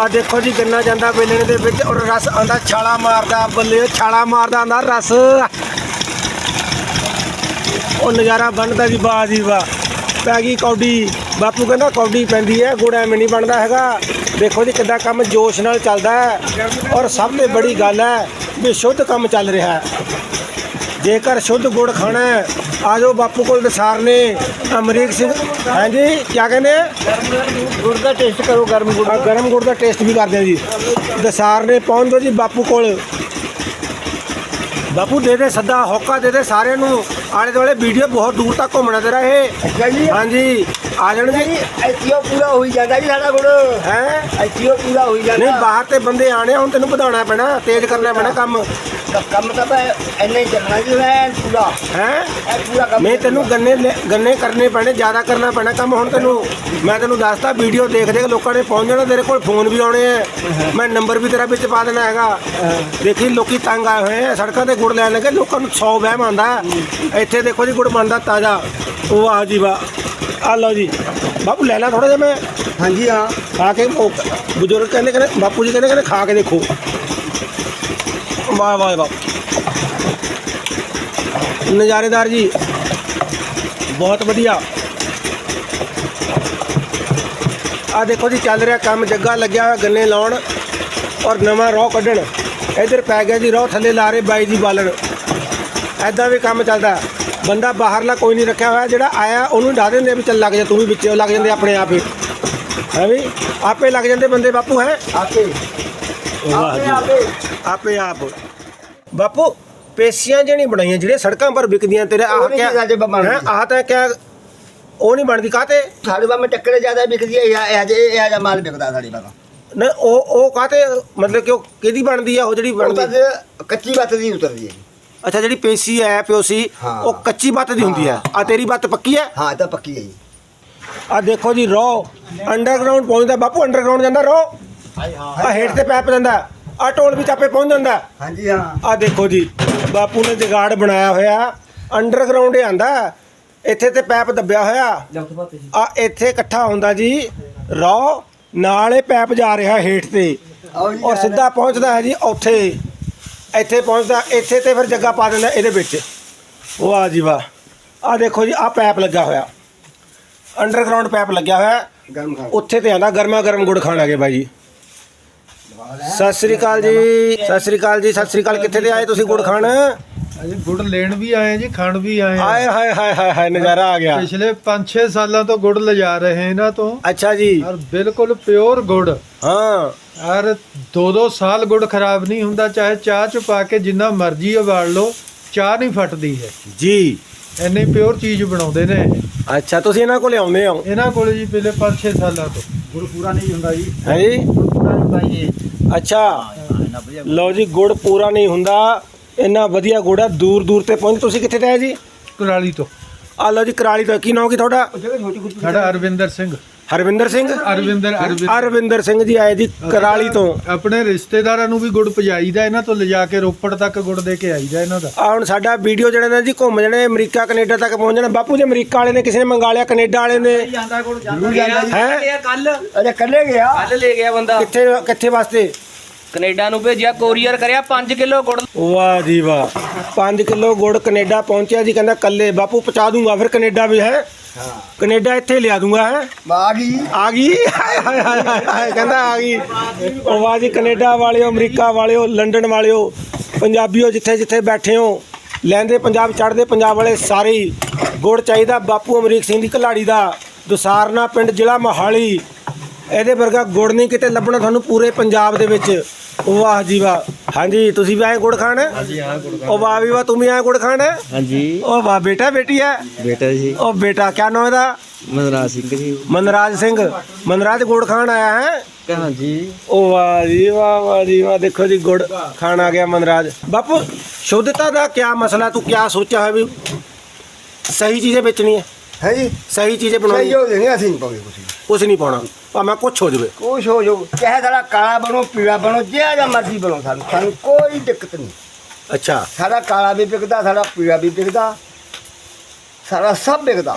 ਆ ਦੇਖੋ ਜੀ ਗੰਨਾ ਜਾਂਦਾ ਵੇਲਣੇ ਦੇ ਵਿੱਚ ਔਰ ਰਸ ਆਂਦਾ ਛਾਲਾ ਮਾਰਦਾ, ਬੱਲੇ ਛਾਲਾ ਮਾਰਦਾ ਆਂਦਾ ਰਸ। ਉਹ ਨਜ਼ਾਰਾ ਬਣਦਾ ਜੀ ਵਾਹ ਜੀ ਵਾਹ। ਪੈ ਗਈ ਕੌਡੀ। ਬਾਪੂ ਕਹਿੰਦਾ ਕੌਡੀ ਪੈਂਦੀ ਹੈ, ਗੁੜ ਐਵੇਂ ਨਹੀਂ ਬਣਦਾ ਹੈਗਾ। ਦੇਖੋ ਜੀ ਕਿੱਦਾਂ ਕੰਮ ਜੋਸ਼ ਨਾਲ ਚੱਲਦਾ ਹੈ। ਔਰ ਸਭ ਤੋਂ ਬੜੀ ਗੱਲ ਹੈ ਵੀ ਸ਼ੁੱਧ ਕੰਮ ਚੱਲ ਰਿਹਾ ਹੈ। ਜੇਕਰ ਸ਼ੁੱਧ ਗੁੜ ਖਾਣਾ ਹੈ ਆ ਜਾਓ ਬਾਪੂ ਕੋਲ ਦਸਾਰ ਨੇ ਅਮਰੀਕ ਸਿੰਘ। ਹਾਂਜੀ ਕੀ ਕਹਿੰਦੇ? ਗੁੜ ਦਾ ਟੇਸਟ ਕਰੋ ਗਰਮ ਗੁੜ ਆ ਗਰਮ ਗੁੜ ਦਾ ਟੇਸਟ ਵੀ ਕਰਦੇ ਆ ਜੀ। ਦਸਾਰ ਨੇ ਪਹੁੰਚ ਜਾਓ ਜੀ ਬਾਪੂ ਕੋਲ। ਬਾਪੂ ਦੇ ਦੇ ਸੱਦਾ ਹੋਕਾ ਦੇ ਦੇ ਸਾਰਿਆਂ ਨੂੰ। ਆਲੇ ਦੁਆਲੇ ਵੀਡੀਓ ਬਹੁਤ ਦੂਰ ਤੱਕ ਘੁੰਮਣਾ ਤੇਰਾ ਇਹ। ਹਾਂਜੀ ਆ ਜਾਣ ਜੀ। ਐਤੀਓ ਪੂਰਾ ਹੋਈ ਜਾਂਦਾ ਜੀ ਸਾਡਾ ਗੁੜ ਹੈ? ਐਤੀਓ ਪੂਰਾ ਹੋਈ ਜਾਂਦਾ। ਨਹੀਂ ਬਾਹਰ ਤੇ ਬੰਦੇ ਆਣੇ ਹੁਣ ਤੈਨੂੰ ਵਧਾਉਣਾ ਪੈਣਾ ਤੇਜ਼ ਕਰਨਾ ਪੈਣਾ ਕੰਮ। ਕੰਮ ਤਾਂ ਮੈਂ ਇੰਨਾ ਹੀ ਚੱਲਣਾ ਜੀ ਮੈਂ ਪੂਰਾ। ਹੈ? ਪੂਰਾ ਕੰਮ ਮੈਂ ਤੈਨੂੰ ਗੰਨੇ ਗੰਨੇ ਕਰਨੇ ਪੈਣੇ ਜ਼ਿਆਦਾ ਕਰਨਾ ਪੈਣਾ ਕੰਮ ਹੁਣ ਤੈਨੂੰ। ਮੈਂ ਤੈਨੂੰ ਦੱਸਤਾ ਵੀਡੀਓ ਦੇਖ ਦੇਖ ਲੋਕਾਂ ਨੇ ਪਹੁੰਚ ਜਾਣਾ ਤੇਰੇ ਕੋਲ ਫੋਨ ਵੀ ਆਉਣੇ ਆ। ਮੈਂ ਨੰਬਰ ਵੀ ਤੇਰਾ ਵਿੱਚ ਪਾ ਦੇਣਾ ਹੈਗਾ। ਦੇਖੀ ਲੋਕੀ ਤੰਗ ਆਏ ਹੋਏ ਆ ਸੜਕਾਂ ਤੇ ਗੁੜ ਲੈਣ ਲੱਗੇ ਲੋਕਾਂ ਨੂੰ 100 ਵਹਿਮ ਆਉਂਦਾ। ਹੈ। ਇੱਥੇ ਦੇਖੋ ਜੀ ਗੁੜ ਬਣਦਾ ਤਾਜ਼ਾ ਵਾਹ ਜੀ ਵਾਹ ਆ ਲਓ ਜੀ। ਬਾਪੂ ਲੈ ਲੈ ਥੋੜਾ ਜਿਹਾ ਮੈਂ। ਹਾਂਜੀ ਹਾਂ। ਖਾ ਕੇ ਉਹ ਬਜ਼ੁਰਗ ਕਹਿੰਦੇ ਕਹਿੰਦੇ ਬਾਪੂ ਜੀ ਕਹਿੰਦੇ ਕਹਿੰਦੇ ਖਾ ਕੇ ਦੇਖੋ। ਵਾਹ ਵਾਹ ਵਾਹ। ਨਜ਼ਾਰੇਦਾਰ ਜੀ ਬਹੁਤ ਵਧੀਆ। ਆ ਦੇਖੋ ਜੀ ਚੱਲ ਰਿਹਾ ਕੰਮ ਜੱਗਾ ਲੱਗਿਆ ਹੋਇਆ ਗੰਨੇ ਲਾਉਣ ਔਰ ਨਵਾਂ ਰੋਹ ਕੱਢਣ। ਇਧਰ ਪੈ ਗਿਆ ਜੀ ਰੋਹ ਥੱਲੇ ਲਾ ਰਹੇ ਬਾਈ ਜੀ ਬਾਲਣ। ਐਦਾਂ ਵੀ ਕੰਮ ਚੱਲਦਾ ਬੰਦਾ ਬਾਹਰਲਾ ਕੋਈ ਨਹੀਂ ਰੱਖਿਆ ਹੋਇਆ ਜਿਹੜਾ ਆਇਆ ਉਹਨੂੰ ਡਾ ਦਿੰਦੇ ਆ ਵੀ ਚੱਲ ਲੱਗ ਜਾ ਤੂੰ ਵੀ ਵਿੱਚੇ ਲੱਗ ਜਾਂਦੇ ਆਪਣੇ ਆਪ ਹੀ। ਹੈ ਵੀ? ਆਪੇ ਲੱਗ ਜਾਂਦੇ ਬੰਦੇ ਬਾਪੂ ਹੈ? ਆਪੇ। ਵਾਹ ਆਪੇ ਜੀ। ਆਪੇ ਆਪੇ। ਆਪ ਬਾਪੂ ਪੇਸ਼ੀਆਂ ਜਿਹੜੀਆਂ ਬਣਾਈਆਂ ਜਿਹੜੇ ਸੜਕਾਂ ਪਰ ਵਿਕਦੀਆਂ ਤੇਰੇ ਉਹ ਆਹ ਕਿਆ ਹੈ ਆਹ ਤਾਂ ਕਿਆ ਉਹ ਨਹੀਂ ਬਣਦੀ ਕਾਤੇ ਸਾਡੇ ਬਾਬਾ ਟੱਕਰੇ ਜ਼ਿਆਦਾ ਵਿਕਦੀ ਹੈ ਇਹ ਇਹ ਇਹ ਜਿਹਾ ਮਾਲ ਵਿਕਦਾ ਸਾਡੇ ਬਾਬਾ ਨਾ ਉਹ ਉਹ ਕਾਤੇ ਮਤਲਬ ਕਿ ਉਹ ਕਿਹਦੀ ਬਣਦੀ ਆ ਉਹ ਜਿਹੜੀ ਬਣਦੀ ਕੱਚੀ ਬੱਤ ਦੀ ਉਤਰਦੀ ਹੈ। ਅੱਛਾ ਜਿਹੜੀ ਪੇਸ਼ੀ ਹੈ ਪਿਓਸੀ ਹਾਂ। ਉਹ ਕੱਚੀ ਬੱਤ ਦੀ ਹੁੰਦੀ ਹੈ। ਆ ਤੇਰੀ ਬੱਤ ਪੱਕੀ ਹੈ? ਹਾਂ ਇਹ ਤਾਂ ਪੱਕੀ ਹੈ ਜੀ। ਆ ਦੇਖੋ ਜੀ ਰੋ। ਅੰਡਰਗਰਾਉਂਡ ਪਹੁੰਚਦਾ ਬਾਪੂ ਅੰਡਰਗਰਾਉਂਡ ਜਾਂਦਾ ਰੋ। ਆ ਹੇਠ ਤੇ ਪੈਪ ਜਾਂਦਾ ਆ ਟੋਲ ਵਿੱਚ ਆਪੇ ਪਹੁੰਚ ਜਾਂਦਾ। ਹਾਂਜੀ ਹਾਂ। ਆ ਦੇਖੋ ਜੀ ਬਾਪੂ ਨੇ ਜਗਾੜ ਬਣਾਇਆ ਹੋਇਆ ਅੰਡਰਗਰਾਉਂਡ ਹੀ ਆਂਦਾ ਇੱਥੇ ਤੇ ਪੈਪ ਦੱਬਿਆ ਹੋਇਆ। ਆ ਇੱਥੇ ਇਕੱਠਾ ਹੁੰਦਾ ਜੀ ਰੋ ਨਾਲੇ ਪੈਪ ਜਾ ਰਿਹਾ ਹੇਠ ਤੇ। ਆਓ ਜੀ ਔਰ ਸਿੱਧਾ ਪਹੁੰਚਦਾ ਹੈ ਜੀ ਉੱਥੇ। ਇੱਥੇ ਪਹੁੰਚਦਾ ਇੱਥੇ ਤੇ ਫਿਰ ਜੱਗਾ ਪਾ ਦਿੰਦਾ ਇਹਦੇ ਵਿੱਚ। ਵਾਹ ਜੀ ਵਾਹ। ਆ ਦੇਖੋ ਜੀ ਆ ਪੈਪ ਲੱਗਾ ਹੋਇਆ। ਅੰਡਰਗਰਾਉਂਡ ਪੈਪ ਲੱਗਿਆ ਹੋਇਆ। ਗਰਮ ਖਾ ਉੱਥੇ ਤੇ ਆਂਦਾ ਗਰਮਾ ਗਰਮ ਗੁੜ ਖਾਣ ਆਗੇ ਬਾਈ ਜੀ। ਸਤਿ ਸ੍ਰੀ ਅਕਾਲ ਜੀ ਸਤਿ ਸ੍ਰੀ ਅਕਾਲ ਜੀ ਸਤਿ ਸ੍ਰੀ ਅਕਾਲ। ਕਿੱਥੇ ਤੇ ਆਏ ਤੁਸੀਂ ਗੁੜ ਖਾਣ? ਅਜੇ ਗੁੜ ਲੈਣ ਵੀ ਆਏ ਜੀ ਖਾਣ ਵੀ ਆਏ ਆ। ਹਾਏ ਹਾਏ ਹਾਏ ਹਾਏ ਨਜ਼ਾਰਾ ਆ ਗਿਆ। ਪਿਛਲੇ 5-6 ਸਾਲਾਂ ਤੋਂ ਗੁੜ ਲਿਜਾ ਰਹੇ ਇਹਨਾਂ ਤੋਂ। ਅੱਛਾ ਜੀ। ਔਰ ਬਿਲਕੁਲ ਪਿਓਰ ਗੁੜ। ਹਾਂ। ਔਰ 2-2 ਸਾਲ ਗੁੜ ਖਰਾਬ ਨਹੀਂ ਹੁੰਦਾ ਚਾਹੇ ਚਾਹ ਚ ਪਾ ਕੇ ਜਿੰਨਾ ਮਰਜ਼ੀ ਉਬਾਲ ਲਓ ਚਾਹ ਨਹੀਂ ਫਟਦੀ ਹੈ ਜੀ। ਇੰਨੀ ਪਿਓਰ ਚੀਜ਼ ਬਣਾਉਂਦੇ ਨੇ। ਅੱਛਾ ਤੁਸੀਂ ਇਹਨਾਂ ਕੋਲੇ ਆਉਂਦੇ ਹੋ? ਇਹਨਾਂ ਕੋਲ ਜੀ ਪਿਛਲੇ 5-6 ਸਾਲਾਂ ਤੋਂ। ਗੁੜ ਪੂਰਾ ਨਹੀਂ ਹੁੰਦਾ ਜੀ। ਹੈ ਜੀ? ਗੁੜ ਪੂਰਾ ਨਹੀਂ ਹੁੰਦਾ ਜੀ। ਅੱਛਾ। ਲਓ ਜੀ ਗੁੜ ਪੂਰਾ ਨਹੀਂ ਹੁੰਦਾ। ਇੰਨਾ ਵਧੀਆ ਗੁੜ ਹੈ ਦੂਰ ਦੂਰ ਤੇ ਪਹੁੰਚ। ਤੁਸੀਂ ਕਿੱਥੇ ਤੇ ਆਏ ਜੀ? ਕੁਰਾਲੀ ਤੋਂ। ਆ ਲਓ ਜੀ ਕਰਾਲੀ ਤੋਂ। ਕੀ ਨਾਮ ਕੀ ਤੁਹਾਡਾ? ਸਾਡਾ ਅਰਵਿੰਦਰ ਸਿੰਘ। ਹਰਵਿੰਦਰ ਸਿੰਘ? ਅਰਵਿੰਦਰ ਅਰਵਿੰਦਰ ਅਰਵਿੰਦਰ ਸਿੰਘ ਜੀ ਆਏ ਜੀ ਕਰਾਲੀ ਤੋਂ ਆਪਣੇ ਰਿਸ਼ਤੇਦਾਰਾਂ ਨੂੰ ਵੀ ਗੁੜ ਪਜਾਈਦਾ ਇਹਨਾਂ ਤੋਂ ਲਿਜਾ ਕੇ ਰੋਪੜ ਤੱਕ ਗੁੜ ਦੇ ਕੇ ਆਈਦਾ ਇਹਨਾਂ ਦਾ। ਆ ਹੁਣ ਸਾਡਾ ਵੀਡੀਓ ਜਿਹੜੇ ਨੇ ਜੀ ਘੁੰਮ ਜਾਣੇ ਅਮਰੀਕਾ ਕੈਨੇਡਾ ਤੱਕ ਪਹੁੰਚ ਜਾਣਾ। ਬਾਪੂ ਜੀ ਅਮਰੀਕਾ ਵਾਲੇ ਨੇ ਕਿਸੇ ਨੇ ਮੰਗਾ ਲਿਆ ਕੈਨੇਡਾ ਵਾਲੇ ਨੇ? ਜਾਂਦਾ ਹੈ ਕੱਲ। ਅਰੇ ਕੱਲੇ ਗਿਆ? ਕੱਲ ਲੈ ਗਿਆ ਬੰਦਾ। ਕਿੱਥੇ ਕਿੱਥੇ ਵਾਸਤੇ? ਕੈਨੇਡਾ ਨੂੰ ਭੇਜਿਆ ਕੋਰੀਅਰ ਕਰਿਆ 5 ਕਿਲੋ ਗੁੜ। ਵਾਹ ਜੀ ਵਾਹ। 5 ਕਿਲੋ ਗੁੜ ਕੈਨੇਡਾ ਪਹੁੰਚਿਆ ਜੀ ਕਹਿੰਦਾ ਕੱਲੇ ਬਾਪੂ ਪਹੁੰਚਾ ਦੂੰਗਾ ਫਿਰ ਕੈਨੇਡਾ ਵੀ ਹੈ। ਕੈਨੇਡਾ ਇੱਥੇ ਲਿਆ ਦੂੰਗਾ ਹੈ? ਆ ਗਈ। ਆ ਗਈ? ਹਾਏ ਹਾਏ ਹਾਏ ਹਾਏ ਹਾਏ, ਕਹਿੰਦਾ ਆ ਗਈ। ਉਹ ਵਾਹ ਜੀ ਕੈਨੇਡਾ ਵਾਲਿਓ ਅਮਰੀਕਾ ਵਾਲਿਓ ਲੰਡਨ ਵਾਲਿਓ ਪੰਜਾਬੀਓ ਜਿੱਥੇ ਜਿੱਥੇ ਬੈਠੇ ਹੋ ਲੈਂਦੇ ਪੰਜਾਬ ਚੜ੍ਹਦੇ ਪੰਜਾਬ ਵਾਲੇ ਸਾਰੇ ਹੀ। ਗੁੜ ਚਾਹੀਦਾ ਬਾਪੂ ਅਮਰੀਕ ਸਿੰਘ ਦੀ ਕਲਾੜੀ ਦਾ। ਦੁਸਾਰਨਾ ਪਿੰਡ ਜ਼ਿਲ੍ਹਾ ਮੋਹਾਲੀ। ਇਹਦੇ ਵਰਗਾ ਗੁੜ ਨਹੀਂ ਕਿਤੇ ਲੱਭਣਾ ਤੁਹਾਨੂੰ ਪੂਰੇ ਪੰਜਾਬ ਦੇ ਵਿੱਚ। ਵਾਹ ਜੀ ਵਾਹ। ਹਾਂਜੀ ਤੁਸੀਂ ਵੀ ਆਏ ਗੁੜ ਖਾਣ? ਹਾਂਜੀ ਹਾਂ ਗੁੜ ਖਾਣ। ਉਹ ਵਾਹ ਵੀ ਵਾਹ ਤੂੰ ਵੀ ਆਏ ਗੁੜ ਖਾਣ? ਹਾਂਜੀ। ਉਹ ਵਾਹ ਬੇਟਾ ਬੇਟੀ ਹੈ? ਬੇਟਾ ਜੀ। ਉਹ ਬੇਟਾ ਕਿਆ ਨਾਮ ਇਹਦਾ? ਮਨਰਾਜ ਸਿੰਘ ਜੀ। ਮਨਰਾਜ ਸਿੰਘ। ਮਨਰਾਜ ਗੁੜ ਖਾਣ ਆਇਆ ਹੈ? ਹਾਂਜੀ। ਉਹ ਵਾਹ ਜੀ ਵਾਹ ਵਾਹ ਜੀ ਵਾਹ। ਦੇਖੋ ਜੀ ਗੁੜ ਖਾਣ ਆ ਗਿਆ ਮਨਰਾਜ। ਬਾਪੂ ਸ਼ੁੱਧਤਾ ਦਾ ਕੀ ਮਸਲਾ ਤੂੰ ਕੀ ਸੋਚਿਆ ਹੈ ਵੀ ਸਹੀ ਚੀਜ਼ੇ ਵੇਚਣੀ ਹੈ? ਹੈ ਜੀ। ਸਹੀ ਚੀਜ਼ੇ ਸਹੀ ਬਣਾਉਣੀ ਹੋ? ਜਾਣੀ ਅਸੀਂ ਨਹੀਂ ਪਾਉਂਦੇ ਕੁਛ ਕੁਝ ਨਹੀਂ ਪਾਉਣਾ। ਭਾਵੇਂ ਕੁਛ ਹੋ ਜਾਵੇ। ਕੁਛ ਹੋ ਜਾਓ ਚਾਹੇ ਸਾਡਾ ਕਾਲਾ ਬਣੋ ਪੀਲਾ ਬਣੋ ਜਿਹੜਾ ਜਿਹਾ ਮਰਜ਼ੀ ਬਣੋ ਸਾਨੂੰ। ਸਾਨੂੰ ਕੋਈ ਦਿੱਕਤ ਨਹੀਂ। ਅੱਛਾ। ਸਾਡਾ ਕਾਲਾ ਵੀ ਵਿਕਦਾ ਸਾਡਾ ਪੀਲਾ ਵੀ ਵਿਕਦਾ। ਸਾਡਾ ਸਭ ਵਿਕਦਾ।